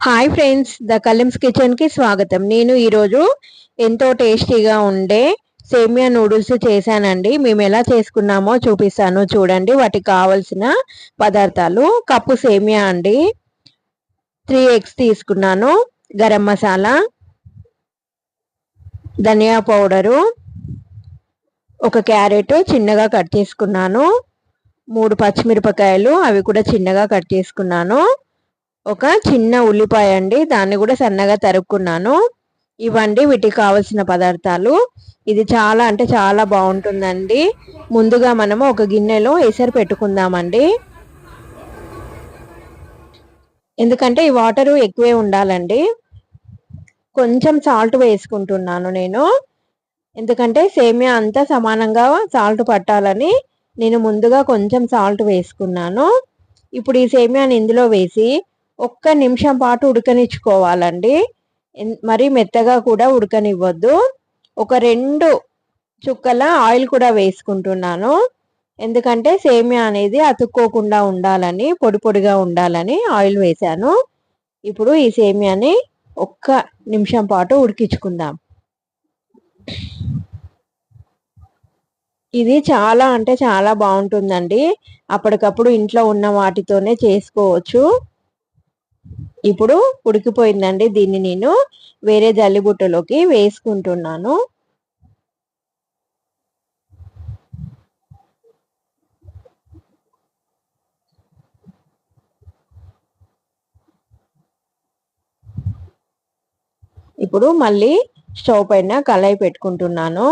Hi friends the కలిమ్స్ కిచెన్కి స్వాగతం. నేను ఈరోజు ఎంతో టేస్టీగా ఉండే సేమియా నూడిల్స్ చేశానండి. మేము ఎలా చేసుకున్నామో చూపిస్తాను. చూడండి వాటికి కావలసిన పదార్థాలు. కప్పు సేమియా అండి. త్రీ ఎగ్స్ తీసుకున్నాను. గరం మసాలా ధనియా పౌడరు ఒక క్యారెట్ చిన్నగా కట్ చేసుకున్నాను. మూడు పచ్చిమిరపకాయలు అవి కూడా చిన్నగా కట్ చేసుకున్నాను. ఒక చిన్న ఉల్లిపాయ అండి. దాన్ని కూడా సన్నగా తరుక్కున్నాను. ఇవ్వండి వీటికి కావలసిన పదార్థాలు. ఇది చాలా అంటే చాలా బాగుంటుందండి. ముందుగా మనము ఒక గిన్నెలో ఎసరు పెట్టుకుందామండి. ఎందుకంటే ఈ వాటరు ఎక్కువే ఉండాలండి. కొంచెం సాల్ట్ వేసుకుంటున్నాను నేను. ఎందుకంటే సేమియా అంతా సమానంగా సాల్ట్ పట్టాలని నేను ముందుగా కొంచెం సాల్ట్ వేసుకున్నాను. ఇప్పుడు ఈ సేమియాని ఇందులో వేసి ఒక్క నిమిషం పాటు ఉడకనిచ్చుకోవాలండి. మరి మెత్తగా కూడా ఉడకనివ్వద్దు. ఒక రెండు చుక్కల ఆయిల్ కూడా వేసుకుంటున్నాను. ఎందుకంటే సేమియా అనేది అతుక్కోకుండా ఉండాలని పొడి పొడిగా ఉండాలని ఆయిల్ వేశాను ఇప్పుడు ఈ సేమియాని ఒక్క నిమిషం పాటు ఉడికించుకుందాం. ఇది చాలా అంటే చాలా బాగుంటుందండి. అప్పటికప్పుడు ఇంట్లో ఉన్న వాటితోనే చేసుకోవచ్చు. ఇప్పుడు ఉడికిపోయిందండి. దీన్ని నేను వేరే జల్లిబుట్టలోకి వేసుకుంటున్నాను. ఇప్పుడు మళ్ళీ స్టవ్ పైన కళాయి పెట్టుకుంటున్నాను.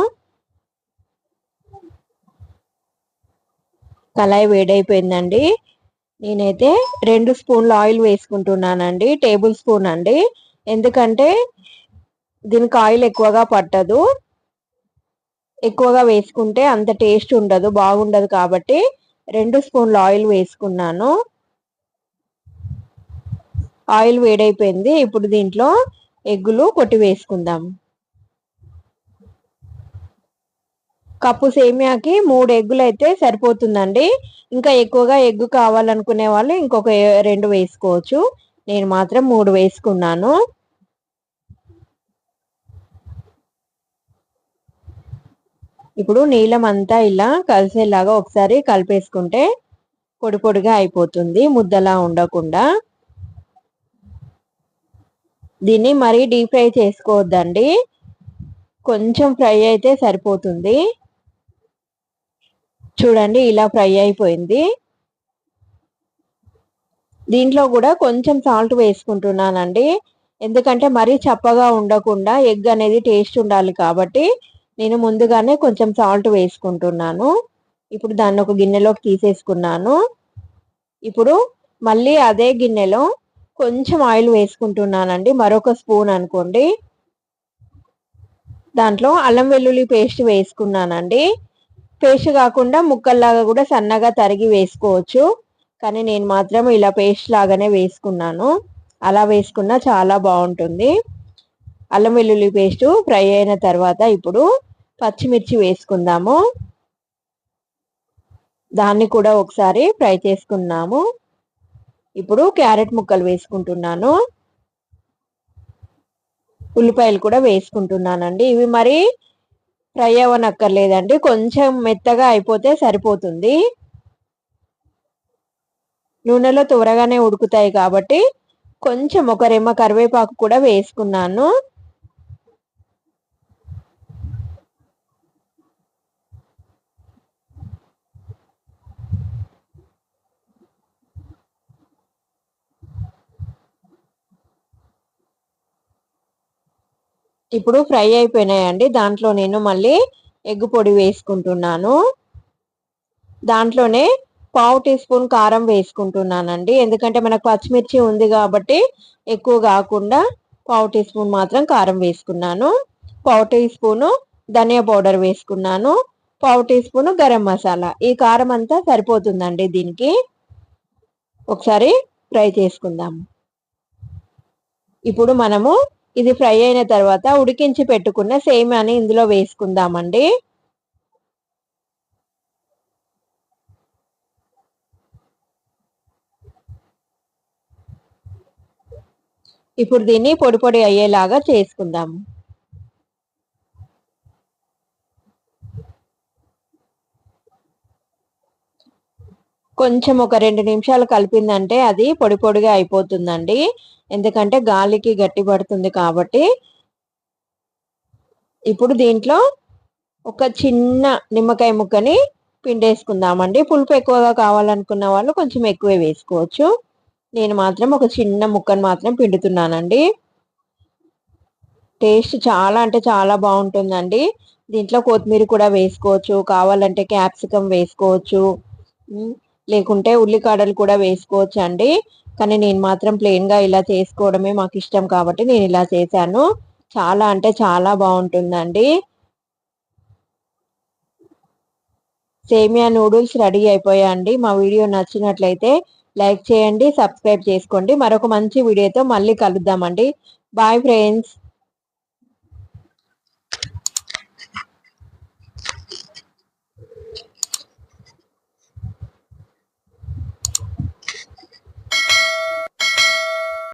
కళాయి వేడైపోయిందండి. నేనైతే రెండు స్పూన్ల ఆయిల్ వేసుకుంటున్నానండి టేబుల్ స్పూన్ అండి. ఎందుకంటే దీనికి ఆయిల్ ఎక్కువగా పట్టదు. ఎక్కువగా వేసుకుంటే అంత టేస్ట్ ఉండదు బాగుండదు కాబట్టి రెండు స్పూన్ల ఆయిల్ వేసుకున్నాను. ఆయిల్ వేడైపోయింది. ఇప్పుడు దీంట్లో ఎగ్గులు కొట్టి వేసుకుందాం. కప్పు సేమియాకి మూడు ఎగ్గులు అయితే సరిపోతుందండి. ఇంకా ఎక్కువగా ఎగ్గు కావాలనుకునే వాళ్ళు ఇంకొక రెండు వేసుకోవచ్చు. నేను మాత్రం మూడు వేసుకున్నాను. ఇప్పుడు నీలం అంతా ఇలా కలిసేలాగా ఒకసారి కలిపేసుకుంటే పొడి పొడిగా అయిపోతుంది ముద్దలా ఉండకుండా. దీన్ని మరీ డీప్ ఫ్రై చేసుకోవద్దండి. కొంచెం ఫ్రై అయితే సరిపోతుంది. చూడండి ఇలా ఫ్రై అయిపోయింది. దీంట్లో కూడా కొంచెం సాల్ట్ వేసుకుంటున్నానండి. ఎందుకంటే మరీ చప్పగా ఉండకుండా ఎగ్ అనేది టేస్ట్ ఉండాలి కాబట్టి నేను ముందుగానే కొంచెం సాల్ట్ వేసుకుంటున్నాను. ఇప్పుడు దాన్ని ఒక గిన్నెలోకి తీసేసుకున్నాను. ఇప్పుడు మళ్ళీ అదే గిన్నెలో కొంచెం ఆయిల్ వేసుకుంటున్నానండి. మరొక స్పూన్ అనుకోండి. దాంట్లో అల్లం వెల్లుల్లి పేస్ట్ వేసుకున్నానండి. పేస్ట్ కాకుండా ముక్కల్లాగా కూడా సన్నగా తరిగి వేసుకోవచ్చు. కానీ నేను మాత్రం ఇలా పేస్ట్ లాగానే వేసుకున్నాను. అలా వేసుకున్నా చాలా బాగుంటుంది. అల్లం వెల్లుల్లి పేస్ట్ ఫ్రై అయిన తర్వాత ఇప్పుడు పచ్చిమిర్చి వేసుకుందాము. దాన్ని కూడా ఒకసారి ఫ్రై చేసుకున్నాము ఇప్పుడు క్యారెట్ ముక్కలు వేసుకుంటున్నాను. ఉల్లిపాయలు కూడా వేసుకుంటున్నానండి. ఇవి మరి ఫ్రై అవ్వనక్కర్లేదండి కొంచెం మెత్తగా అయిపోతే సరిపోతుంది. నూనెలో త్వరగానే ఉడుకుతాయి కాబట్టి కొంచెం ఒక రెమ్మ కరివేపాకు కూడా వేసుకున్నాను. ఇప్పుడు ఫ్రై అయిపోయినాయండి. దాంట్లో నేను మళ్ళీ ఎగ్ పొడి వేసుకుంటున్నాను. దాంట్లోనే పావు టీ స్పూన్ కారం వేసుకుంటున్నానండి. ఎందుకంటే మనకు పచ్చిమిర్చి ఉంది కాబట్టి ఎక్కువ కాకుండా పావు టీ స్పూన్ మాత్రం కారం వేసుకున్నాను. పావు టీ స్పూను ధనియా పౌడర్ వేసుకున్నాను. పావు టీ స్పూను గరం మసాలా. ఈ కారం అంతా సరిపోతుందండి దీనికి. ఒకసారి ఫ్రై చేసుకుందాం. ఇప్పుడు మనము ఇది ఫ్రై అయిన తర్వాత ఉడికించి పెట్టుకున్న సేమియాని ఇందులో వేసుకుందామండి. ఇప్పుడు దీన్ని పొడి పొడి అయ్యేలాగా చేసుకుందాము. కొంచెం ఒక రెండు నిమిషాలు కలిపిందంటే అది పొడి పొడిగా అయిపోతుందండి. ఎందుకంటే గాలికి గట్టి పడుతుంది కాబట్టి. ఇప్పుడు దీంట్లో ఒక చిన్న నిమ్మకాయ ముక్కని పిండేసుకుందామండి. పులుపు ఎక్కువగా కావాలనుకున్న వాళ్ళు కొంచెం ఎక్కువే వేసుకోవచ్చు. నేను మాత్రం ఒక చిన్న ముక్కను మాత్రం పిండుతున్నానండి. టేస్ట్ చాలా అంటే చాలా బాగుంటుందండి. దీంట్లో కొత్తిమీర కూడా వేసుకోవచ్చు. కావాలంటే క్యాప్సికమ్ వేసుకోవచ్చు. లేకుంటే ఉల్లికాడలు కూడా వేసుకోవచ్చు అండి కానీ నేను మాత్రం ప్లెయిన్గా ఇలా చేసుకోవడమే మాకు ఇష్టం కాబట్టి నేను ఇలా చేశాను. చాలా అంటే చాలా బాగుంటుందండి. సేమియా నూడిల్స్ రెడీ అయిపోయాయండి. మా వీడియో నచ్చినట్లయితే లైక్ చేయండి సబ్స్క్రైబ్ చేసుకోండి. మరొక మంచి వీడియోతో మళ్ళీ కలుద్దామండి. Bye friends.